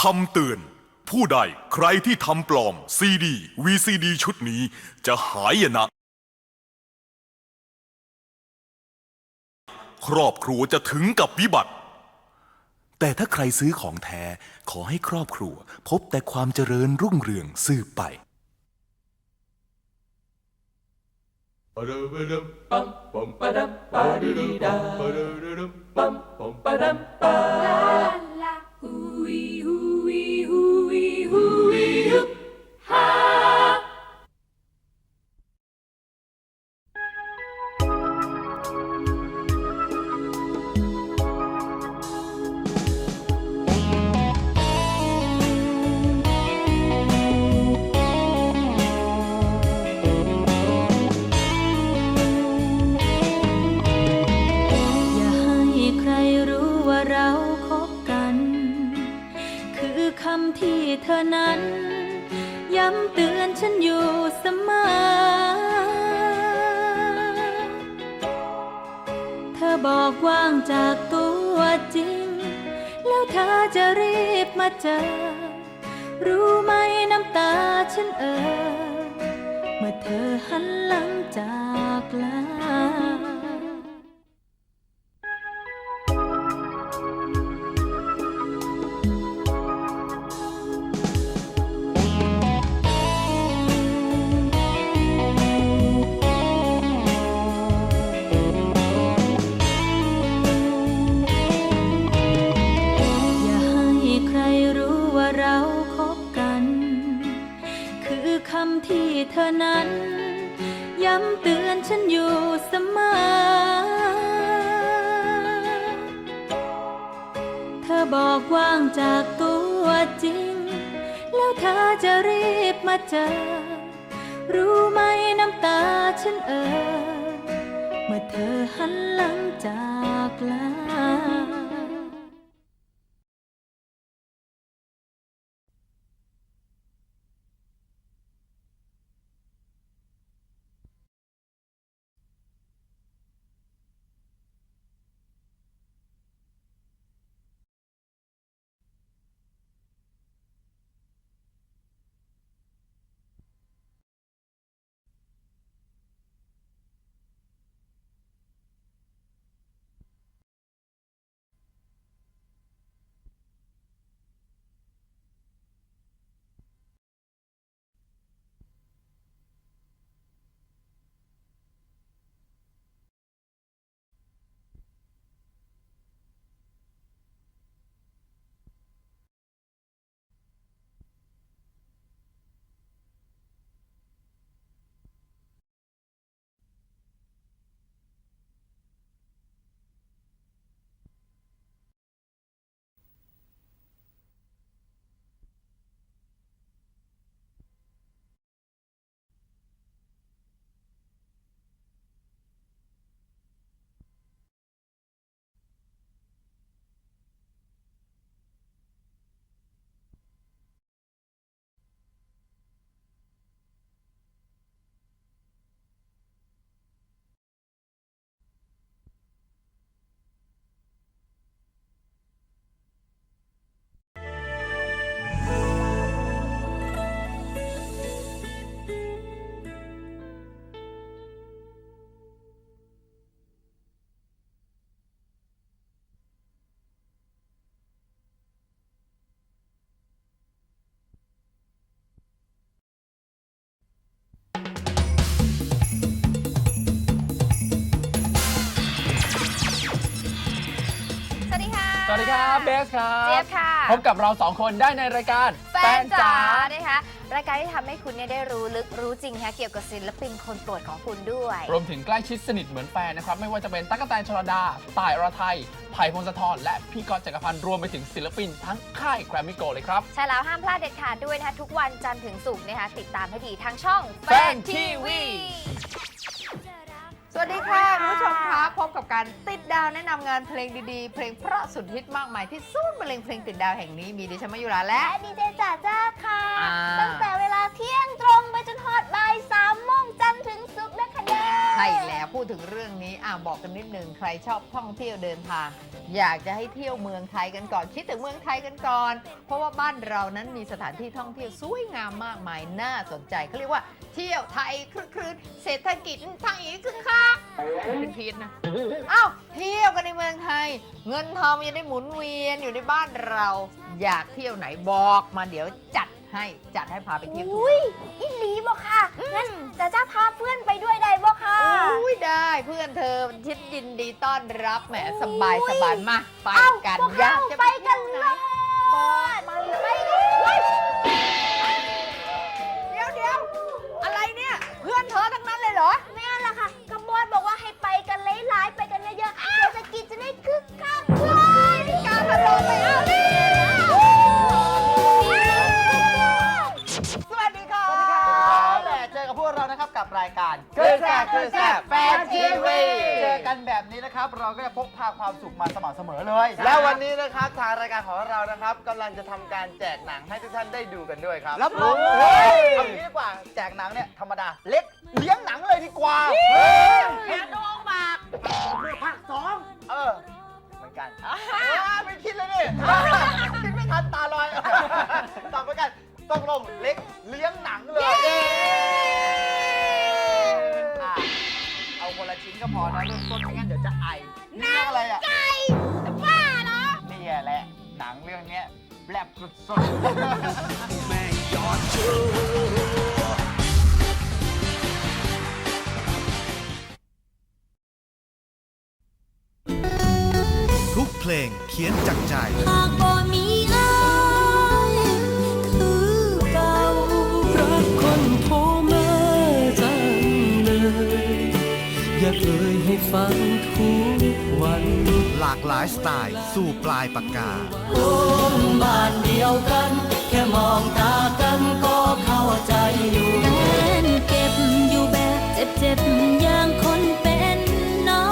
คำเตือน ผู้ใดใครที่ทำปลอมซีดี VCD ชุดนี้จะหายนะ ครอบครัวจะถึงกับวิบัติ แต่ถ้าใครซื้อของแท้ขอให้ครอบครัว พบแต่ความเจริญรุ่งเรืองสืบไปอย่า เธอนั้น ย้ำเตือนฉันอยู่เสมอ เธอบอกว่างจากตัวจริง แล้วเธอจะรีบมาเจอ รู้ไหมน้ำตาฉันเอ่อเมื่อเธอหันหลังจากลา รีบมาเจอ รู้ไหมน้ำตาฉันเอ่อเมื่อเธอหันหลังจากลา ค่ะสวัสดีครับเบสครับ เจี๊ยบค่ะ พบกับเราสองคนได้ในรายการแฟนจ๋านะคะ รายการที่ทำให้คุณเนี่ยได้รู้ลึกรู้จริงนะคะเกี่ยวกับศิลปินคนโปรดของคุณด้วย รวมถึงใกล้ชิดสนิทเหมือนแฟนนะครับ ไม่ว่าจะเป็นตั๊กแตนชลดา ต่ายอรไทยไผ่พงศธรและพี่กอตจักรพันธ์รวมไปถึงศิลปินทั้งค่ายแกรมมี่โกเลยครับ ใช่แล้วห้ามพลาดเด็ดขาดด้วยนะคะทุกวันจันทร์ถึงศุกร์นะคะติดตามให้ดีทางช่องแฟนทีวี สวัสดีค่ะคุณผู้ชมคะพบกับการติดดาวแนะนำงานเพลงดีๆ เพลงเพราะสุดฮิตมากมายที่ศูนย์บรรเลงเพลงติดดาวแห่งนี้มีดิฉันมายุราและ และดีเจจ๋าจ้าค่ะ อ่า ตั้งแต่เวลาเที่ยงตรงไปจน ใช่แล้วพูดถึงเรื่องนี้อะบอกกันนิดนึงใครชอบท่องเที่ยวเดินทาง อยากจะให้เที่ยวเมืองไทยกันก่อน คิดถึงเมืองไทยกันก่อน เพราะว่าบ้านเรานั้นมีสถานที่ท่องเที่ยวสวยงามมากมายน่าสนใจเขาเรียกว่าเที่ยวไทยคลึกครื้นเศรษฐกิจไทยคึกคักเป็นพีนนะอ้าวเที่ยวกันในเมืองไทย เงินทองมันจะได้หมุนเวียนอยู่ในบ้านเรา อยากเที่ยวไหนบอกมาเดี๋ยวจัด ให้จัดให้พาไปเที่ยวทุกอุ้ยอิลีบอกค่ะงั้นจะจะพาเพื่อนไปด้วยได้บอกค่ะ อุ้ยได้เพื่อนเธอชิดยินดีต้อนรับแหมสบายสบายมาไปเอ้ากันพวกอยาเรากจะไปกันที่ยวเลไหบอกมาเลย รับกับรายการคลื่นแซ่บคลื่นแซ่บแฟนทีวี เจอกันแบบนี้นะครับ เราก็จะพกพาความสุขมาสม่ำเสมอเลยใช่แล้ววันนี้นะครับทางรายการของเรานะครับกำลังจะทำการแจกหนังให้ทุกท่านได้ดูกันด้วยครับรับรองเฮ้ย เอางี้ดีกว่าแจกหนังเนี่ยธรรมดาเล็กเลี้ยงหนังเลยดีกว่าแอนดงมากภาคสอง เออ แบบสุดๆทุกเพลงเขียนจากใจ หากบ่มีอายคือเก่ารักคนโทรมาจังเลย อย่าเอ่ยให้ฟัง หลากหลายสไตล์สู่ปลายปากกาคนบ้านเดียวกัน แค่มองตากันก็เข้าใจอยู่แฟนเก็บอยู่แบบเจ็บๆอย่างคนเป็นน้อ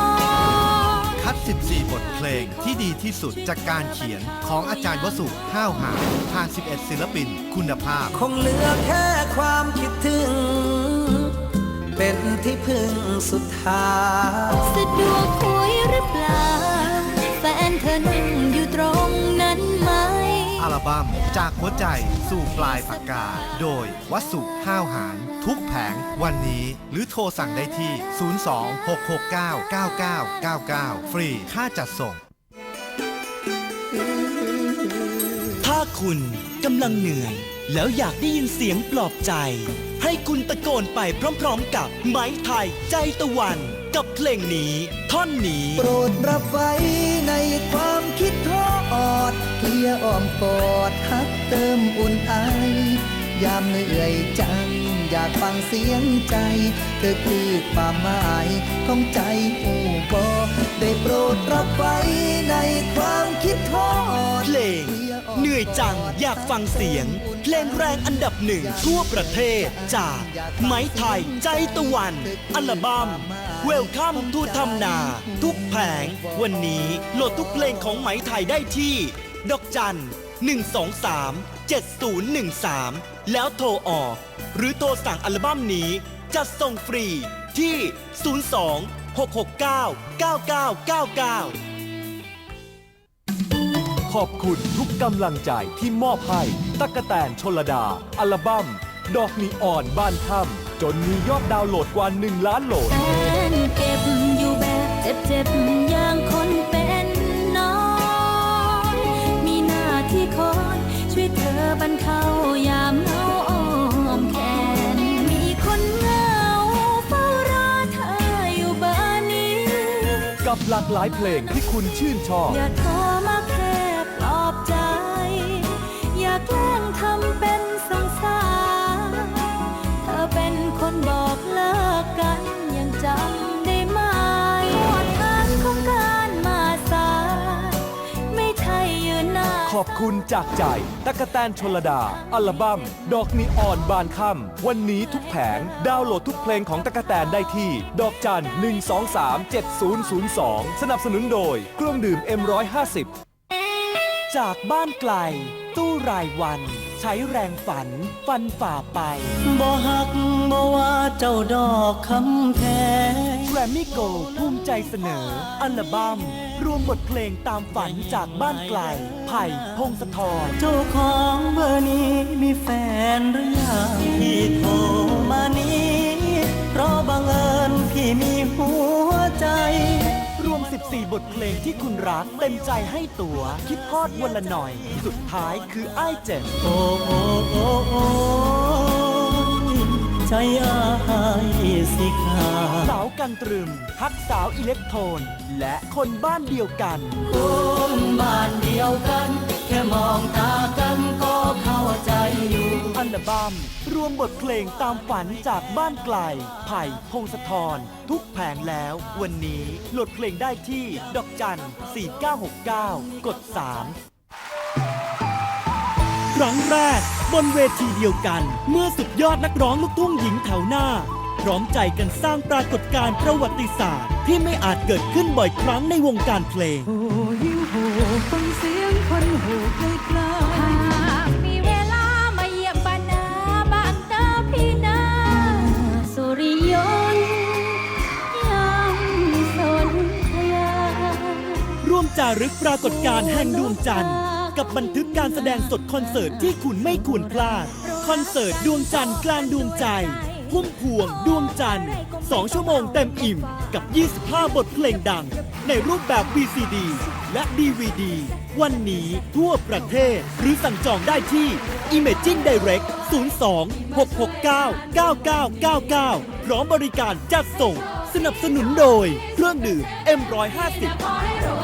งคัด 14 บทเพลงที่ดีที่สุดจากการเขียนของอาจารย์วสุห้าวหาญทาง11 ศิลปินคุณภาพ คงเหลือแค่ความคิดถึง เป็นที่พึ่งสุดท้ายสะดวกคุยหรือเปล่า อัลบั้มจากหัวใจสู่ปลายปากกา โดยวัสุห้าวหาร ทุกแผงวันนี้ หรือโทรสั่งได้ที่ 026699999 ฟรีค่าจัดส่ง ถ้าคุณกำลังเหนื่อย แล้วอยากได้ยินเสียงปลอบใจ ให้คุณตะโกนไปพร้อมๆกับไม้ไทยใจตะวัน กับเพลงนี้ ท่อนนี้ โปรดรับไว้ในความคิดทอด เคลีย์อ้อมกอดทักเติมอุ่นไอยามเหนื่อยจัง อยากฟังเสียงใจ เธอคือความหมายของใจอูบอได้โปรดรับไว้ในความคิดทอดเพลงเหนื่อยจังอยากฟังเสียง เพลงแรงอันดับหนึ่งทั่วประเทศจากไม้ไทยใจตะวัน อัลบั้มเวลคัมทูทำนา ทุกแผง วันนี้โหลดทุกเพลงของไหมไทยได้ที่ ดอกจัน 123 7013 แล้วโทรออก หรือโทรสั่งอัลบั้มนี้จัดส่งฟรีที่ 02 669 9999ขอบคุณทุกกำลังใจที่มอบให้ตั๊กแตนชลดา อัลบั้ม ดอกนีอ่อนบ้านถ้ำจนมียอดดาวน์โหลดกว่า 1 ล้านโหลดแฟนเก็บอยู่แบบเจ็บๆอย่างคนเป ที่คอยช่วยเธอบรรเทายามเหงาอ้อมแขนมีคนเหงาเฝ้ารอเธออยู่เบอร์นี้ กับหลากหลายเพลงที่คุณชื่นชอบ อย่าโทรมาแค่ปลอบใจ อย่าแกล้งทำเป็นสงสาร เธอเป็นคนบอกเลิกกัน ขอบคุณจากใจตั๊กแตนชลดา อัลบั้ม ดอกนีอ่อนบานค่ำวันนี้ทุกแผง ดาวน์โหลดทุกเพลงของตั๊กแตนได้ที่ ดอกจัน 123 7002 สนับสนุนโดย เครื่องดื่ม M150 จากบ้านไกล ตู้รายวัน ใช้แรงฝัน ฟันฝ่าไป บ่หักบ่ว่าเจ้าดอกคำแพงรมมี่โกภูมิใจเสนอ อัลบั้ม รวมบทเพลงตามฝันจากบ้านไกล ไผ่พงศธรเจ้าของเบอร์นี้มีแฟนหรือยังที่โทรมานี้ เพราะบังเอิญพี่มีหัวใจ รวม 14 บทเพลงที่คุณรักเต็มใจให้ตัว คิดฮอดวันละหน่อย สุดท้ายคืออ้ายเจ็บโอ้โอ้โอ้โอ้ยใจอายสิขาดสาว กันตรึม ทักสาวอิเล็กโทน และคนบ้านเดียวกันคนบ้านเดียวกัน แค่มองตากันก็เข้าใจอยู่ อัลบั้มรวมบทเพลงตามฝันจากบ้านไกล ไผ่พงศธรทุกแผงแล้ว วันนี้โหลดเพลงได้ที่ ดอกจัน 4969 กด 3ครั้งแรกบนเวทีเดียวกัน เมื่อสุดยอดนักร้องลูกทุ่งหญิงแถวหน้า พร้อมใจกันสร้างปรากฏการณ์ประวัติศาสตร์ ที่ไม่อาจเกิดขึ้นบ่อยครั้งในวงการเพลง โอ้ยิ่งโหฟังเสียงคนโหไกลไกลหากมีเวลามาเยี่ยมบ้านนาบ้านตาพี่นาสุริยนต์ยังสนธยาร่วมจารึกปรากฏการณ์แห่งดวงจันทร์ กับบันทึกการแสดงสดคอนเสิร์ตที่คุณไม่ควรพลาด คอนเสิร์ตดวงจันทร์กลางดวงใจ พุ่มพวงดวงจันทร์ 2 ชั่วโมงเต็มอิ่มกับ 25 บทเพลงดัง ในรูปแบบ VCD และ DVD วันนี้ทั่วประเทศหรือสั่งจองได้ที่ Imaging Direct 02 669 9999 พร้อมบริการจัดส่ง สนับสนุนโดยเครื่องดื่ม M150 ขอให้รวย